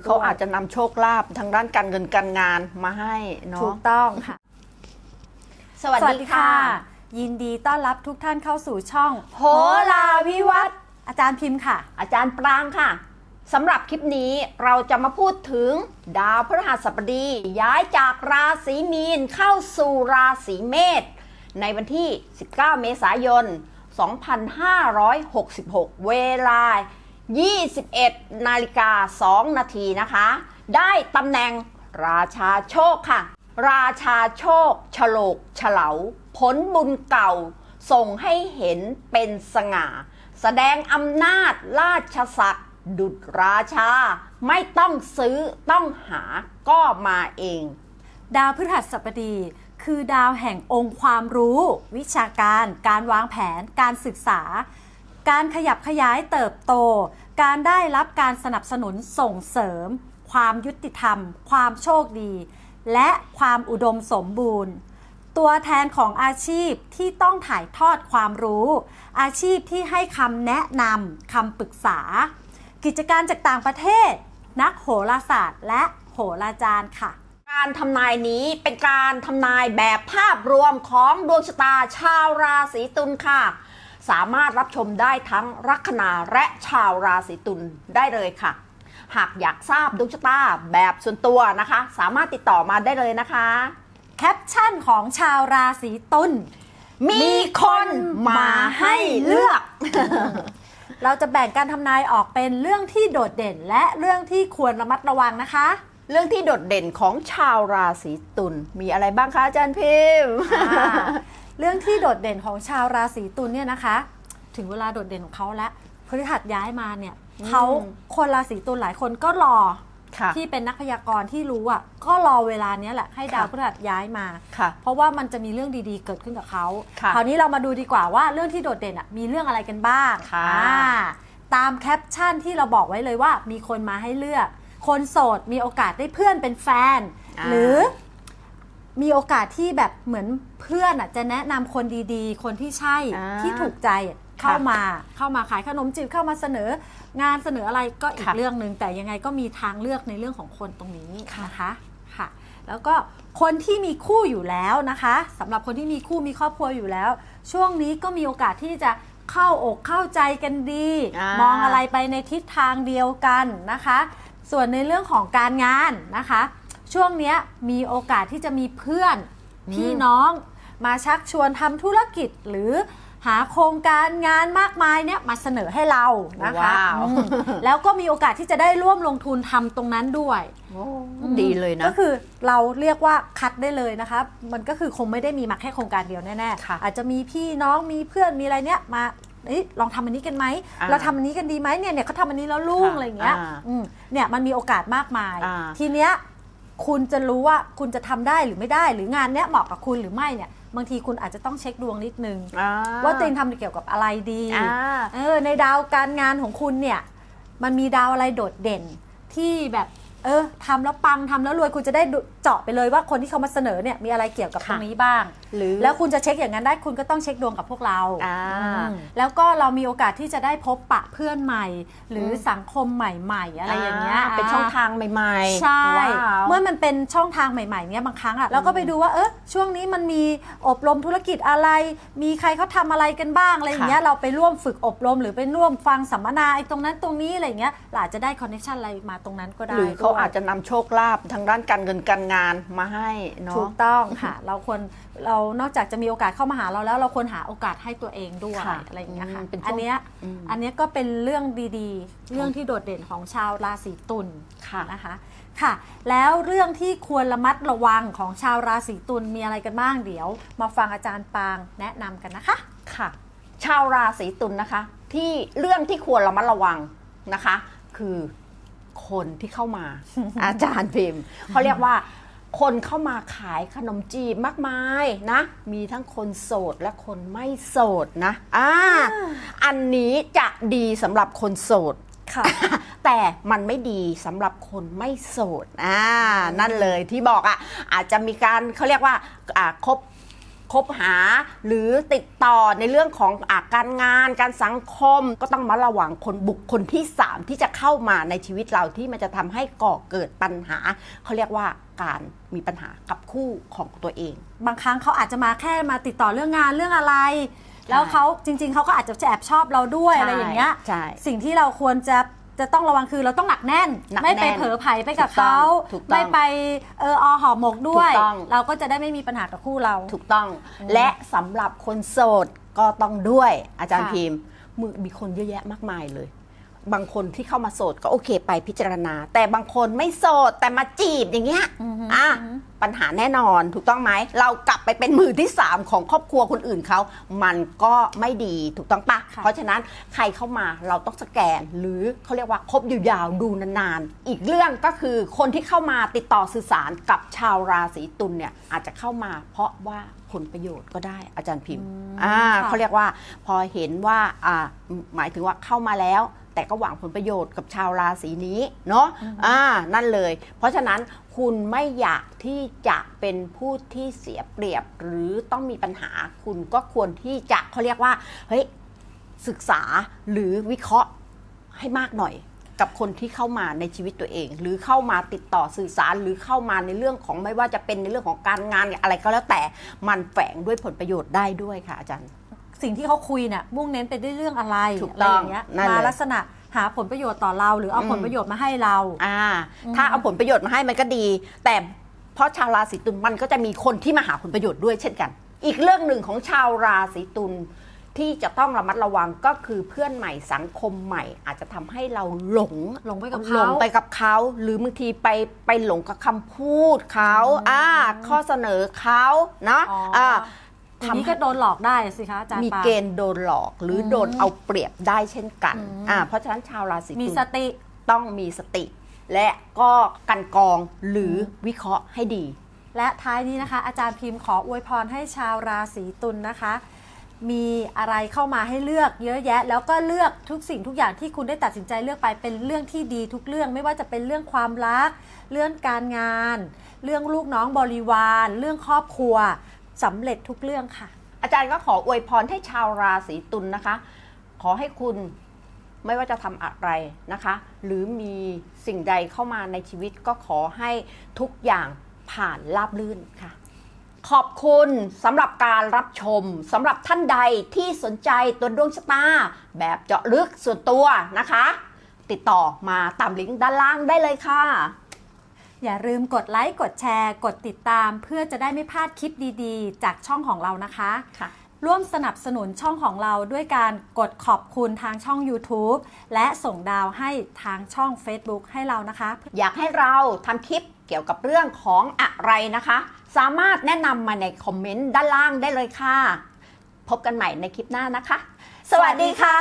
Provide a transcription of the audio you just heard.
ด้วยเขาอาจจะนำโชคลาภทางด้านการเงินการงานมาให้เนาะถูกต้องค่ะ สวัสดีค่ะ ยินดีต้อนรับทุกท่านเข้าสู่ช่องโหราวิวัฒน์อาจารย์พิมพ์ค่ะ อาจารย์ปรางค่ะสำหรับคลิปนี้เราจะมาพูดถึงดาวพฤหัสบดี ย้ายจากราศีมีนเข้าสู่ราศีเมษในวันที่ 19 เมษายน 2566 เวลา 21 นาฬิกา 2 นาทีนะคะ ได้ตำแหน่งราชาโชคค่ะ ราชาโชคฉลกเฉลาผลบุญเก่า ส่งให้เห็นเป็นสง่า แสดงอำนาจราชศักดิ์ดุจราชา ไม่ต้องซื้อต้องหาก็มาเอง ดาวพฤหัสบดีคือดาวแห่งองค์ความรู้ วิชาการ การวางแผน การศึกษา การขยับขยายเติบโต การได้รับการสนับสนุนส่งเสริม ความยุติธรรม ความโชคดี และความอุดมสมบูรณ์ ตัวแทนของอาชีพที่ต้องถ่ายทอดความรู้ อาชีพที่ให้คำแนะนำคำปรึกษา กิจการจากต่างประเทศ นักโหราศาสตร์ และโหราจารย์ค่ะการทำนายนี้เป็นการทำนายแบบภาพรวมของดวงชะตาชาวราศีตุลค่ะ สามารถรับชมได้ทั้งลัคนาและชาวราศีตุลได้เลยค่ะ หากอยากทราบดวงชะตาแบบส่วนตัวนะคะ สามารถติดต่อมาได้เลยนะคะ แคปชั่นของชาวราศีตุลมีคนมาให้เลือก เราจะแบ่งการทำนายออกเป็นเรื่องที่โดดเด่นและเรื่องที่ควรระมัดระวังนะคะ เรื่องที่โดดเด่นของชาวราศีตุลมีอะไรบ้างคะอาจารย์พิมพ์อ่า เรื่องที่โดดเด่นของชาวราศีตุลเนี่ยนะคะ ถึงเวลาโดดเด่นของเขาแล้วพฤหัสย้ายมาเนี่ยอืมเขาคนราศีตุลหลายคนก็รอค่ะที่เป็นนักพยากรณ์ที่รู้อะก็รอเวลาเนี้ยแหละให้ดาวค่ะพฤหัสย้ายมาค่ะเพราะว่ามันจะมีเรื่องดีๆเกิดขึ้นกับเขาค่ะคราวนี้เรามาดูดีกว่าว่าเรื่องที่โดดเด่นอะมีเรื่องอะไรกันบ้างค่ะอ่าตามแคปชั่นที่เราบอกไว้เลยว่ามีคนมาให้เลือก คนโสดมีโอกาสได้เพื่อนเป็นแฟนอ่าหรือ มีโอกาสที่แบบเหมือนเพื่อนอะจะแนะนำคนดีๆ คนที่ใช่อ่าที่ถูกใจเข้ามาเข้ามาขายขนมจีบเข้ามาเสนองานเสนออะไรก็อีกค่ะเรื่องหนึ่งแต่ยังไงก็มีทางเลือกในเรื่องของคนตรงนี้ค่ะ นะคะค่ะ แล้วก็คนที่มีคู่อยู่แล้วนะคะสำหรับคนที่มีคู่มีครอบครัวอยู่แล้ว ช่วงนี้ก็มีโอกาสที่จะเข้าอกเข้าใจกันดี อ่ามองอะไรไปในทิศทางเดียวกันนะคะ ส่วนในเรื่องของการงานนะคะ ช่วงเนี้ยมีโอกาสที่จะมีเพื่อนอืมพี่น้องมาชักชวนทำธุรกิจหรือหาโครงการงานมากมายเนี่ยมาเสนอให้เรานะคะว้าว อืมแล้วก็มีโอกาสที่จะได้ร่วมลงทุนทำตรงนั้นด้วย ดีเลยนะ ก็คือเราเรียกว่าคัดได้เลยนะคะ มันก็คือคงไม่ได้มีมาแค่โครงการเดียวแน่ค่ะๆ อาจจะมีพี่น้องมีเพื่อนมีอะไรเนี้ยมาเอ้ยลองทำอันนี้กันไหมอ่าเราทำอันนี้กันดีไหมเนี่ยเนี่ยเขาทำอันนี้แล้วลุ่งค่ะอะไรอย่างเงี้ยอ่าอืมเนี่ยมันมีโอกาสมากมาย อ่า ทีเนี้ย คุณจะรู้ว่าคุณจะทำได้หรือไม่ได้ หรืองานเนี้ยเหมาะกับคุณหรือไม่เนี่ยบางทีคุณอาจจะต้องเช็คดวงนิดนึง อ่ว่าตัวเองทำเกี่ยวกับอะไรดีอ่า เออในดาวการงานของคุณเนี่ย มันมีดาวอะไรโดดเด่นที่แบบ เออทำแล้วปังทำแล้วรวยคุณจะได้ดูเจาะไปเลยว่าคนที่เขามาเสนอเนี่ยมีอะไรเกี่ยวกับค่ะตรงนี้บ้าง หรือแล้วคุณจะเช็คอย่างนั้นได้คุณก็ต้องเช็คดวงกับพวกเราอ่าอืมแล้วก็เรามีโอกาสที่จะได้พบปะเพื่อนใหม่ หรืออม สังคมใหม่ๆ อะไรอย่างเงี้ยเป็นช่องทางใหม่ๆใช่ว้าว เมื่อมันเป็นช่องทางใหม่ๆเนี้ยบางครั้งอะเราก็ไปดูว่าเออช่วงนี้มันมีอบรมธุรกิจอะไร มีใครเขาทำอะไรกันบ้างอะไรอย่างเงี้ยเราไปร่วมฝึกอบรม หรือไปร่วมฟังสัมมนาไอ้ตรงนั้นตรงนี้อะไรอย่างเงี้ยเราอาจจะได้คอนเนคชันอะไรมาตรงนั้นก็ได้หรือเขาด้วยอาจจะนำโชคลาภทางด้านการเงินการงานมาให้เนาะถูกต้องค่ะ เราควรเรานอกจากจะมีโอกาสเข้ามาหาเราแล้ว เราควรหาโอกาสให้ตัวเองด้วยค่ะอะไรอย่างเงี้ยค่ะอืมเป็นช่วงอันเนี้ยอืมอันเนี้ยก็เป็นเรื่องดีๆ เรื่องที่โดดเด่นของชาวราศีตุลค่ะนะคะค่ะ แล้วเรื่องที่ควรระมัดระวังของชาวราศีตุลมีอะไรกันบ้างเดี๋ยว มาฟังอาจารย์ปางแนะนำกันนะคะค่ะ ชาวราศีตุลนะคะ ที่เรื่องที่ควรระมัดระวังนะคะ คือ คนที่เข้ามา อาจารย์พิมพ์เขาเรียกว่าคนเข้ามาขายขนมจีบมากมายนะ มีทั้งคนโสดและคนไม่โสดนะอ่าอันนี้จะดีสำหรับคนโสดค่ะ แต่มันไม่ดีสำหรับคนไม่โสดอ่านั่นเลยที่บอกอะอาจจะมีการเขาเรียกว่าอ่าคบ คบหาหรือติดต่อในเรื่องของอาการงาน การสังคมก็ต้องมาระวังคนบุคคลที่ 3 ที่จะเข้ามาในชีวิตเราที่มันจะทำให้ก่อเกิดปัญหา เขาเรียกว่าการมีปัญหากับคู่ของตัวเอง บางครั้งเขาอาจจะมาแค่มาติดต่อเรื่องงานเรื่องอะไร แล้วเขาจริง ๆเขาก็อาจจะแอบชอบเราด้วยใช่อะไรอย่างเงี้ยใช่สิ่งที่เราควรจะ จะต้องระวังคือเราต้องหนักแน่น หนักไม่ไปแน่นเผลอไผไปกับถูกต้องเขาถูกต้องไม่ไปเอออหอหมกด้วย ถูกต้อง เราก็จะได้ไม่มีปัญหากับคู่เรา ถูกต้องและสำหรับคนโสดก็ต้องด้วยอาจารย์ค่ะ พิมพ์มือมีคนเยอะแยะมากมายเลย บางคนที่เข้ามาโสดก็โอเคไปพิจารณา แต่บางคนไม่โสดแต่มาจีบอย่างเงี้ยอือฮึอะอือฮึปัญหาแน่นอนถูกต้องไหมเรากลับไปเป็นมือที่ 3 ของครอบครัวคนอื่นเขามันก็ไม่ดีถูกต้องปะค่ะเพราะฉะนั้นใครเข้ามาเราต้องสแกน หรือเขาเรียกว่าคบยาวๆดูนานๆ อีกเรื่องก็คือคนที่เข้ามาติดต่อสื่อสารกับชาวราศีตุลเนี่ยอาจจะเข้ามาเพราะว่าผลประโยชน์ก็ได้อาจารย์พิมพ์อ่าค่ะเขาเรียกว่าพอเห็นว่าอ่าหมายถึงว่าเข้ามาแล้ว แต่ก็หวังผลประโยชน์กับชาวราศีนี้เนาะอ่านั่นเลย เพราะฉะนั้นคุณไม่อยากที่จะเป็นผู้ที่เสียเปรียบหรือต้องมีปัญหา คุณก็ควรที่จะเขาเรียกว่าเฮ้ยศึกษาหรือวิเคราะห์ให้มากหน่อยกับคนที่เข้ามาในชีวิตตัวเอง หรือเข้ามาติดต่อสื่อสารหรือเข้ามาในเรื่องของไม่ว่าจะเป็นในเรื่องของการงานอะไรก็แล้วแต่มันแฝงด้วยผลประโยชน์ได้ด้วยค่ะอาจารย์ สิ่งที่เขาคุยเนี่ยมุ่งเน้นไปด้วยเรื่องอะไรถูกอะไรต้องอย่างเงี้ยนั่นมาเลย ลักษณะหาผลประโยชน์ต่อเรา หรือเอาอืมผลประโยชน์มาให้เรา อ่าถ้าเอาผลประโยชน์มาให้มันก็ดี แต่เพราะชาวราศีตุลมันก็จะมีคนที่มาหาผลประโยชน์ด้วยเช่นกัน อีกเรื่องหนึ่งของชาวราศีตุลที่จะต้องระมัดระวังก็คือเพื่อนใหม่สังคมใหม่ อาจจะทำให้เราหลง หลงไปกับหลเขา งไปกับเขา หรือบางทีไปไปหลงกับคำพูดเขาอ่าข้อเสนอเขาเนาะอ๋ออ่อ่า ทีนี้ก็โดนหลอกได้สิคะอาจารย์มีปา เกณฑ์โดนหลอกหรืออมโดนเอาเปรียบได้เช่นกันอืม อ่าเพราะฉะนั้นชาวราศีมีตุลสติ ต้องมีสติ และก็กันกรองหรือวิเคราะห์ให้ดี และท้ายนี้นะคะ อาจารย์พิมพ์ขออวยพรให้ชาวราศีตุลนะคะ มีอะไรเข้ามาให้เลือกเยอะแยะ แล้วก็เลือกทุกสิ่งทุกอย่างที่คุณได้ตัดสินใจเลือกไปเป็นเรื่องที่ดีทุกเรื่อง ไม่ว่าจะเป็นเรื่องความรัก เรื่องการงาน เรื่องลูกน้องบริวาร เรื่องครอบครัว สำเร็จทุกเรื่องค่ะ อาจารย์ก็ขออวยพรให้ชาวราศีตุลนะคะ ขอให้คุณไม่ว่าจะทำอะไรนะคะ หรือมีสิ่งใดเข้ามาในชีวิตก็ขอให้ทุกอย่างผ่านราบลื่นค่ะ ขอบคุณสำหรับการรับชมสำหรับท่านใดที่สนใจตัวดวงชะตา แบบเจาะลึกส่วนตัวนะคะ ติดต่อมาตามลิงก์ด้านล่างได้เลยค่ะ อย่าลืมกดไลค์ กดแชร์ กดติดตาม เพื่อจะได้ไม่พลาดคลิปดีๆ จากช่องของเรานะคะค่ะร่วมสนับสนุนช่องของเราด้วยการกดขอบคุณทางช่อง YouTube และส่งดาวให้ทางช่อง Facebook ให้เรานะคะ อยากให้เราทำคลิปเกี่ยวกับเรื่องของอะไรนะคะ สามารถแนะนำมาในคอมเมนต์ด้านล่างได้เลยค่ะ พบกันใหม่ในคลิปหน้านะคะ สวัสดีค่ะ